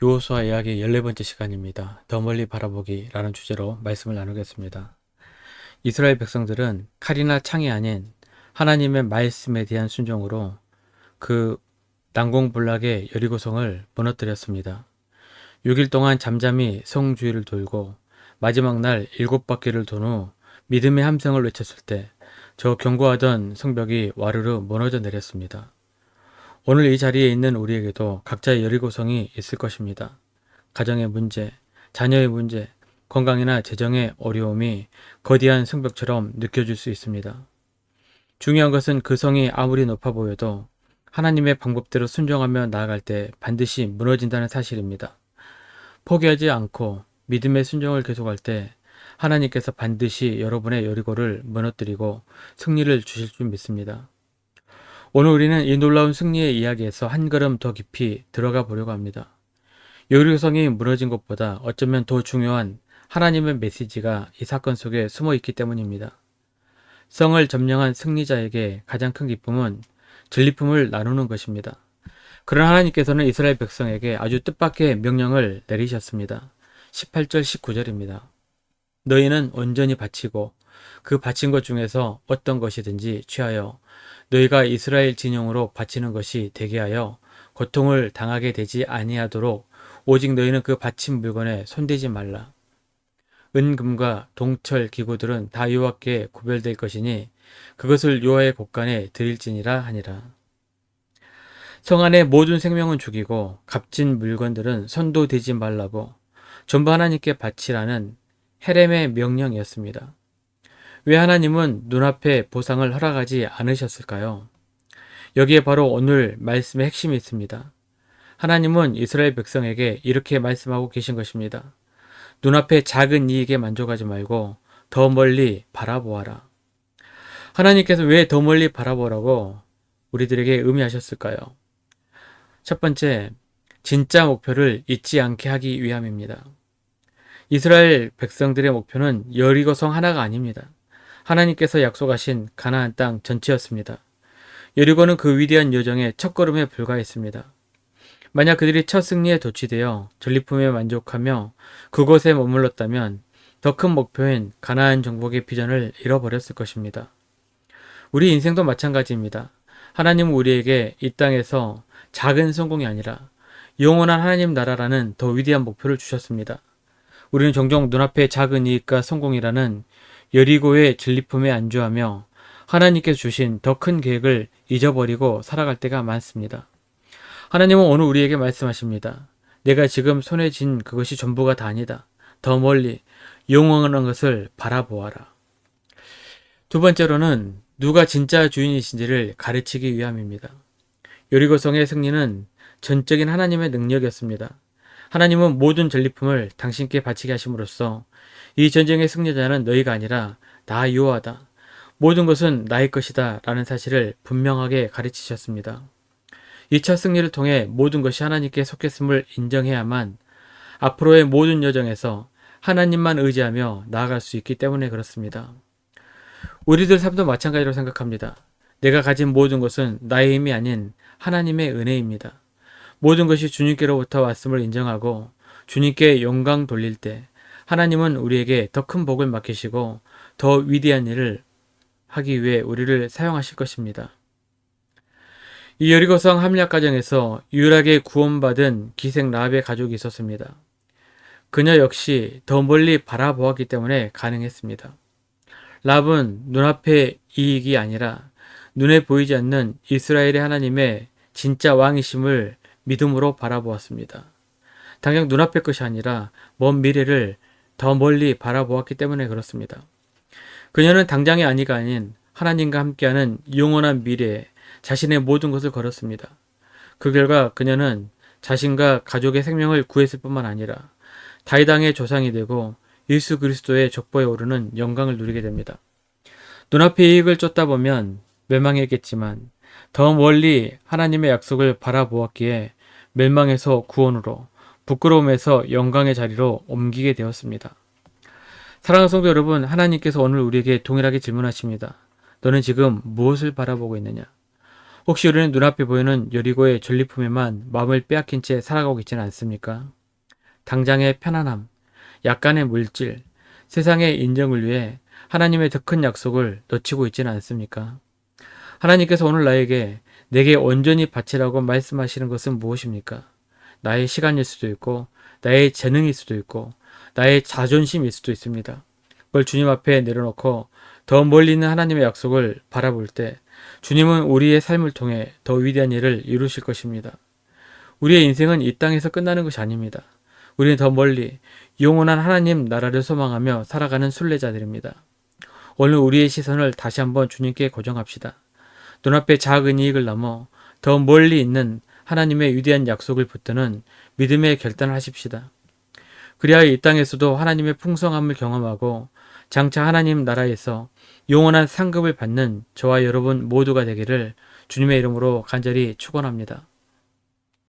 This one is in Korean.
요호수아 이야기 14번째 시간입니다. 더 멀리 바라보기 라는 주제로 말씀을 나누겠습니다. 이스라엘 백성들은 칼이나 창이 아닌 하나님의 말씀에 대한 순종으로 그 난공불락의 여리고성을 무너뜨렸습니다. 6일 동안 잠잠히 성 주위를 돌고 마지막 날 일곱 바퀴를 돈 후 믿음의 함성을 외쳤을 때저 견고하던 성벽이 와르르 무너져 내렸습니다. 오늘 이 자리에 있는 우리에게도 각자의 여리고성이 있을 것입니다. 가정의 문제, 자녀의 문제, 건강이나 재정의 어려움이 거대한 성벽처럼 느껴질 수 있습니다. 중요한 것은 그 성이 아무리 높아 보여도 하나님의 방법대로 순종하며 나아갈 때 반드시 무너진다는 사실입니다. 포기하지 않고 믿음의 순종을 계속할 때 하나님께서 반드시 여러분의 여리고를 무너뜨리고 승리를 주실 줄 믿습니다. 오늘 우리는 이 놀라운 승리의 이야기에서 한 걸음 더 깊이 들어가 보려고 합니다. 여리고성이 무너진 것보다 어쩌면 더 중요한 하나님의 메시지가 이 사건 속에 숨어 있기 때문입니다. 성을 점령한 승리자에게 가장 큰 기쁨은 전리품을 나누는 것입니다. 그러나 하나님께서는 이스라엘 백성에게 아주 뜻밖의 명령을 내리셨습니다. 18절 19절입니다. 너희는 온전히 바치고 그 바친 것 중에서 어떤 것이든지 취하여 너희가 이스라엘 진영으로 바치는 것이 되게 하여 고통을 당하게 되지 아니하도록 오직 너희는 그 바친 물건에 손대지 말라. 은금과 동철 기구들은 다 여호와께 구별될 것이니 그것을 여호와의 곳간에 드릴지니라 하니라. 성 안의 모든 생명은 죽이고 값진 물건들은 선도되지 말라고 전부 하나님께 바치라는 헤렘의 명령이었습니다. 왜 하나님은 눈앞에 보상을 허락하지 않으셨을까요? 여기에 바로 오늘 말씀의 핵심이 있습니다. 하나님은 이스라엘 백성에게 이렇게 말씀하고 계신 것입니다. 눈앞에 작은 이익에 만족하지 말고 더 멀리 바라보아라. 하나님께서 왜 더 멀리 바라보라고 우리들에게 의미하셨을까요? 첫 번째, 진짜 목표를 잊지 않게 하기 위함입니다. 이스라엘 백성들의 목표는 여리고성 하나가 아닙니다. 하나님께서 약속하신 가나안 땅 전체였습니다. 여리고는 그 위대한 여정의 첫걸음에 불과했습니다. 만약 그들이 첫 승리에 도취되어 전리품에 만족하며 그곳에 머물렀다면 더 큰 목표인 가나안 정복의 비전을 잃어버렸을 것입니다. 우리 인생도 마찬가지입니다. 하나님은 우리에게 이 땅에서 작은 성공이 아니라 영원한 하나님 나라라는 더 위대한 목표를 주셨습니다. 우리는 종종 눈앞의 작은 이익과 성공이라는 여리고의 진리품에 안주하며 하나님께 주신 더 큰 계획을 잊어버리고 살아갈 때가 많습니다. 하나님은 오늘 우리에게 말씀하십니다. 내가 지금 손에 쥔 그것이 전부가 다 아니다. 더 멀리 영원한 것을 바라보아라. 두 번째로는 누가 진짜 주인이신지를 가르치기 위함입니다. 요리고성의 승리는 전적인 하나님의 능력이었습니다. 하나님은 모든 전리품을 당신께 바치게 하심으로써 이 전쟁의 승리자는 너희가 아니라 나 여호와다. 모든 것은 나의 것이다 라는 사실을 분명하게 가르치셨습니다. 2차 승리를 통해 모든 것이 하나님께 속했음을 인정해야만 앞으로의 모든 여정에서 하나님만 의지하며 나아갈 수 있기 때문에 그렇습니다. 우리들 삶도 마찬가지로 생각합니다. 내가 가진 모든 것은 나의 힘이 아닌 하나님의 은혜입니다. 모든 것이 주님께로부터 왔음을 인정하고 주님께 영광 돌릴 때 하나님은 우리에게 더 큰 복을 맡기시고 더 위대한 일을 하기 위해 우리를 사용하실 것입니다. 이 여리고성 함락 과정에서 유일하게 구원받은 기생 라합의 가족이 있었습니다. 그녀 역시 더 멀리 바라보았기 때문에 가능했습니다. 랍은 눈앞의 이익이 아니라 눈에 보이지 않는 이스라엘의 하나님의 진짜 왕이심을 믿음으로 바라보았습니다. 당장 눈앞의 것이 아니라 먼 미래를 더 멀리 바라보았기 때문에 그렇습니다. 그녀는 당장의 아니가 아닌 하나님과 함께하는 영원한 미래에 자신의 모든 것을 걸었습니다. 그 결과 그녀는 자신과 가족의 생명을 구했을 뿐만 아니라 다이당의 조상이 되고 예수 그리스도의 족보에 오르는 영광을 누리게 됩니다. 눈앞의 이익을 쫓다 보면 멸망했겠지만 더 멀리 하나님의 약속을 바라보았기에 멸망에서 구원으로 부끄러움에서 영광의 자리로 옮기게 되었습니다. 사랑하는 성도 여러분, 하나님께서 오늘 우리에게 동일하게 질문하십니다. 너는 지금 무엇을 바라보고 있느냐? 혹시 우리는 눈앞에 보이는 여리고의 전리품에만 마음을 빼앗긴 채 살아가고 있지는 않습니까? 당장의 편안함, 약간의 물질, 세상의 인정을 위해 하나님의 더 큰 약속을 놓치고 있지는 않습니까? 하나님께서 오늘 나에게 내게 온전히 바치라고 말씀하시는 것은 무엇입니까? 나의 시간일 수도 있고, 나의 재능일 수도 있고, 나의 자존심일 수도 있습니다. 그걸 주님 앞에 내려놓고 더 멀리 있는 하나님의 약속을 바라볼 때 주님은 우리의 삶을 통해 더 위대한 일을 이루실 것입니다. 우리의 인생은 이 땅에서 끝나는 것이 아닙니다. 우리는 더 멀리 영원한 하나님 나라를 소망하며 살아가는 순례자들입니다. 오늘 우리의 시선을 다시 한번 주님께 고정합시다. 눈앞의 작은 이익을 넘어 더 멀리 있는 하나님의 위대한 약속을 붙드는 믿음의 결단을 하십시다. 그리하여 이 땅에서도 하나님의 풍성함을 경험하고 장차 하나님 나라에서 영원한 상급을 받는 저와 여러분 모두가 되기를 주님의 이름으로 간절히 축원합니다.